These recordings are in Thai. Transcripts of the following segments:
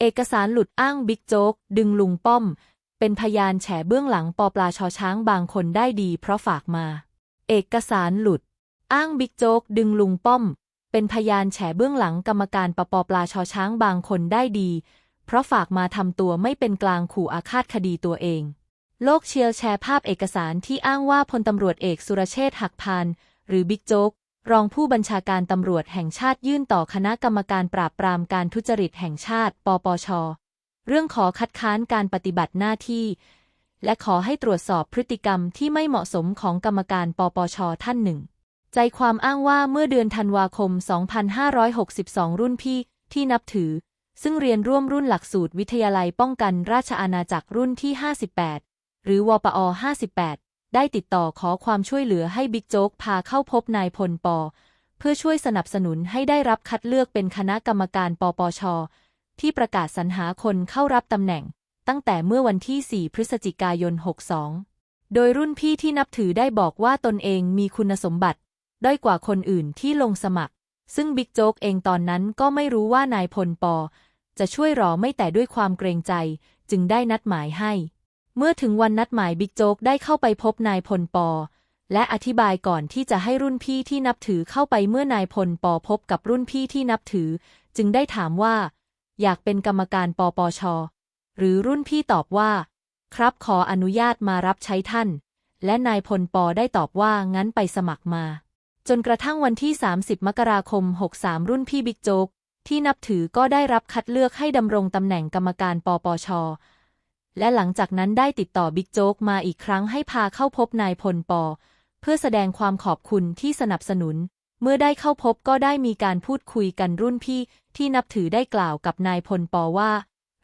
เอกสารหลุดอ้างบิ๊กโจ๊ก ดึงลุงป้อม เป็นพยานแฉเบื้องหลังปอปลาชอช้างบางคนได้ดีเพราะฝากมา เอกสารหลุด อ้างบิ๊กโจ๊ก ดึงลุงป้อม เป็นพยานแฉเบื้องหลังกรรมการปปปลาชอช้างบางคนได้ดี เพราะฝากมาทำตัวไม่เป็นกลางขู่อาฆาตคดีตัวเอง โลกเชียร์แชร์ภาพเอกสารที่อ้างว่าพลตำรวจเอกสุรเชษฐ์หักพานหรือบิ๊กโจ๊ก รองผู้บัญชาการตำรวจแห่งชาติยื่นต่อคณะกรรมการปราบปรามการทุจริตแห่งชาติ ปปช เรื่องขอคัดค้านการปฏิบัติหน้าที่ และขอให้ตรวจสอบพฤติกรรมที่ไม่เหมาะสมของกรรมการปปชท่านหนึ่ง ใจความอ้างว่าเมื่อเดือนธันวาคม 2562 รุ่นพี่ที่นับถือ ซึ่งเรียนร่วมรุ่นหลักสูตรวิทยาลัยป้องกันราชอาณาจักรรุ่นที่ 58 หรือวปอ 58 ได้ติดต่อขอความช่วยเหลือให้บิ๊กโจ๊กพาเข้าพบนายพลปเพื่อช่วยสนับสนุนให้ได้รับคัดเลือกเป็นคณะกรรมการปปช ที่ประกาศสรรหาคนเข้ารับตำแหน่ง ตั้งแต่เมื่อวันที่ 4 พฤศจิกายน 62 โดยรุ่นพี่ที่นับถือได้บอกว่าตนเองมีคุณสมบัติ ด้อยกว่าคนอื่นที่ลงสมัคร ซึ่งบิ๊กโจ๊กเองตอนนั้นก็ไม่รู้ว่านายพลป จะช่วยรอไม่แต่ด้วยความเกรงใจ จึงได้นัดหมายให้ เมื่อถึงวันนัดหมายบิ๊กโจ๊กได้เข้าไปพบนายพลปและอธิบายก่อนที่จะให้รุ่นพี่ที่นับถือเข้าไปเมื่อนายพลปพบกับรุ่นพี่ที่นับถือ จึงได้ถามว่า อยากเป็นกรรมการปปช หรือรุ่นพี่ตอบว่า ครับขออนุญาตมารับใช้ท่าน และนายพลปได้ตอบว่างั้นไปสมัครมา จนกระทั่งวันที่ 30 มกราคม 63 รุ่นพี่บิ๊กโจ๊กที่นับถือก็ได้รับคัดเลือกให้ดำรงตำแหน่งกรรมการปปช และหลังจากนั้นได้ติดต่อบิ๊กโจ๊กมาอีกครั้งให้พาเข้าพบนายพลปเพื่อแสดงความขอบคุณที่สนับสนุน เมื่อได้เข้าพบก็ได้มีการพูดคุยกันรุ่นพี่ที่นับถือได้กล่าวกับนายพลปว่า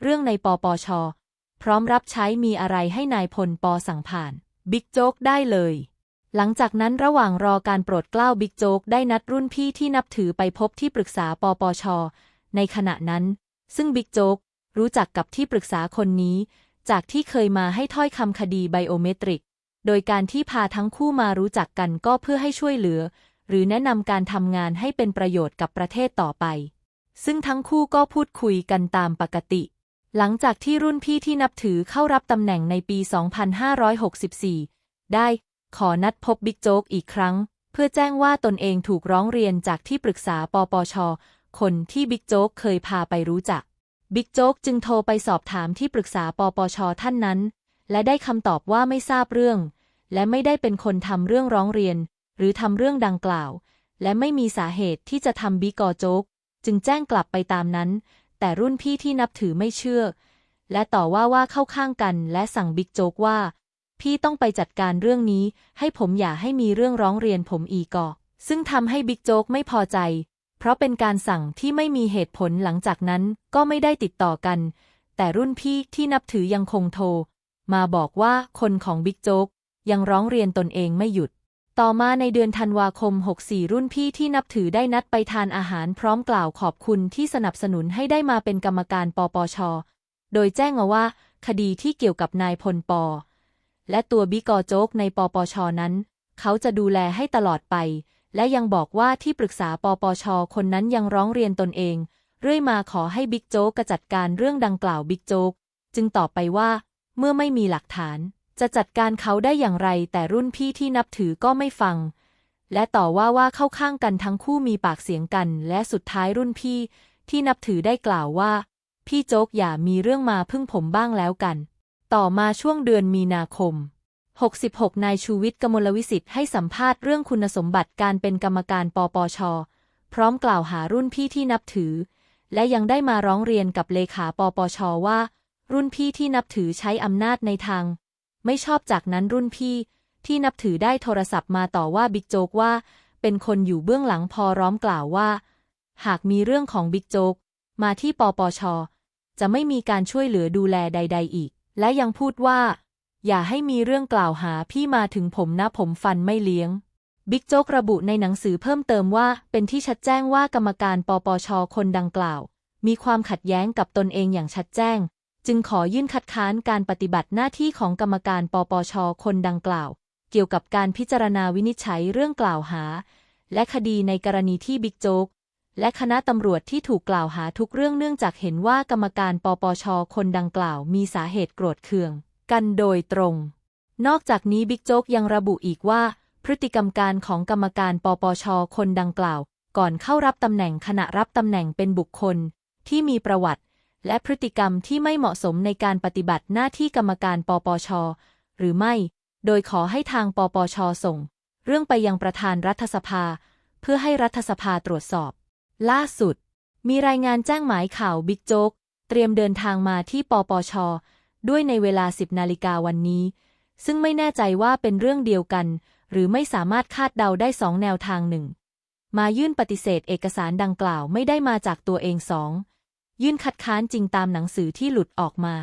เรื่องในปปช พร้อมรับใช้มีอะไรให้นายพลปสั่งผ่าน บิ๊กโจ๊กได้เลย หลังจากนั้นระหว่างรอการโปรดเกล้าบิ๊กโจ๊กได้นัดรุ่นพี่ที่นับถือไปพบที่ปรึกษาปปช ในขณะนั้น ซึ่งบิ๊กโจ๊กรู้จักกับที่ปรึกษาคนนี้ จากที่เคยมาให้ถ้อยคำคดีไบโอเมตริก โดยการที่พาทั้งคู่มารู้จักกันก็เพื่อให้ช่วยเหลือ หรือแนะนำการทำงานให้เป็นประโยชน์กับประเทศต่อไป ซึ่งทั้งคู่ก็พูดคุยกันตามปกติ หลังจากที่รุ่นพี่ที่นับถือเข้ารับตำแหน่งในปี 2564 ได้ขอนัดพบบิ๊กโจ๊กอีกครั้ง เพื่อแจ้งว่าตนเองถูกร้องเรียนจากที่ปรึกษาปปช คนที่บิ๊กโจ๊กเคยพาไปรู้จัก บิ๊กโจ๊กจึงโทรไปสอบถามที่ปรึกษาปปชท่านนั้น และได้คำตอบว่าไม่ทราบเรื่อง และไม่ได้เป็นคนทำเรื่องร้องเรียน หรือทำเรื่องดังกล่าว และไม่มีสาเหตุที่จะทำบิ๊กกอโจ๊กจึงแจ้งกลับไปตามนั้น แต่รุ่นพี่ที่นับถือไม่เชื่อ และต่อว่าว่าเข้าข้างกันและสั่งบิ๊กโจ๊กว่า พี่ต้องไปจัดการเรื่องนี้ ให้ผมอย่าให้มีเรื่องร้องเรียนผมอีกอซึ่งทำให้บิ๊กโจ๊กไม่พอใจ เพราะเป็นการสั่งที่ไม่มีเหตุผลหลังจากนั้นก็ไม่ได้ติดต่อกัน แต่รุ่นพี่ที่นับถือยังคงโทร มาบอกว่าคนของบิ๊กโจ๊กยังร้องเรียนตนเองไม่หยุด ต่อมาในเดือนธันวาคม 64 รุ่นพี่ที่นับถือได้นัดไปทานอาหารพร้อมกล่าวขอบคุณที่สนับสนุนให้ได้มาเป็นกรรมการปปช โดยแจ้งมาว่า คดีที่เกี่ยวกับนายพลปและตัวบิ๊กอโจ๊กในปปชนั้น เขาจะดูแลให้ตลอดไป และยังบอกว่าที่ปรึกษาปปช คนนั้นยังร้องเรียนตนเอง เรื่อยมาขอให้บิ๊กโจ๊กกระจัดการเรื่องดังกล่าวบิ๊กโจ๊กจึงตอบไปว่า เมื่อไม่มีหลักฐาน จะจัดการเขาได้อย่างไร แต่รุ่นพี่ที่นับถือก็ไม่ฟัง และต่อว่าว่าเข้าข้างกันทั้งคู่มีปากเสียงกัน และสุดท้ายรุ่นพี่ที่นับถือได้กล่าวว่า พี่โจ๊กอย่ามีเรื่องมาพึ่งผมบ้างแล้วกัน ต่อมาช่วงเดือนมีนาคม 66 นายชูวิทย์กมลวิสิทธิ์ให้สัมภาษณ์เรื่องคุณสมบัติการเป็นกรรมการปปช พร้อมกล่าวหารุ่นพี่ที่นับถือ และยังได้มาร้องเรียนกับเลขาปปชว่า รุ่นพี่ที่นับถือใช้อำนาจในทาง ไม่ชอบจากนั้นรุ่นพี่ที่นับถือได้โทรศัพท์มาต่อว่าบิ๊กโจ๊กว่า เป็นคนอยู่เบื้องหลังพอร้อมกล่าวว่า หากมีเรื่องของบิ๊กโจ๊กมาที่ปปช จะไม่มีการช่วยเหลือดูแลใด ๆ อีก และยังพูดว่า อย่าให้มีเรื่องกล่าวหาพี่มาถึงผมนะผมฟันไม่เลี้ยง บิ๊กโจ๊กระบุในหนังสือเพิ่มเติมว่า เป็นที่ชัดแจ้งว่ากรรมการปปชคนดังกล่าว มีความขัดแย้งกับตนเองอย่างชัดแจ้ง จึงขอยื่นคัดค้านการปฏิบัติหน้าที่ของกรรมการปปชคนดังกล่าว เกี่ยวกับการพิจารณาวินิจฉัยเรื่องกล่าวหา และคดีในกรณีที่บิ๊กโจ๊กและคณะตำรวจที่ถูกกล่าวหาทุกเรื่องเนื่องจากเห็นว่ากรรมการปปชคนดังกล่าวมีสาเหตุโกรธเคือง กันโดยตรง นอกจากนี้บิ๊กโจ๊กยังระบุอีกว่า พฤติกรรมการของกรรมการปปช คนดังกล่าว ก่อนเข้ารับตำแหน่งขณะรับตำแหน่งเป็นบุคคล ที่มีประวัติ และพฤติกรรมที่ไม่เหมาะสมในการปฏิบัติหน้าที่กรรมการปปช หรือไม่ โดยขอให้ทางปปชส่ง เรื่องไปยังประธานรัฐสภา เพื่อให้รัฐสภาตรวจสอบ ล่าสุด มีรายงานแจ้งหมายข่าวบิ๊กโจ๊กเตรียมเดินทางมาที่ปปช ด้วยในเวลา 10 นาฬิกาวันนี้ ซึ่งไม่แน่ใจว่าเป็นเรื่องเดียวกัน หรือไม่สามารถคาดเดาได้สองแนวทางหนึ่ง มายื่นปฏิเสธเอกสารดังกล่าวไม่ได้มาจากตัวเองสอง ยื่นคัดค้านจริงตามหนังสือที่หลุดออกมา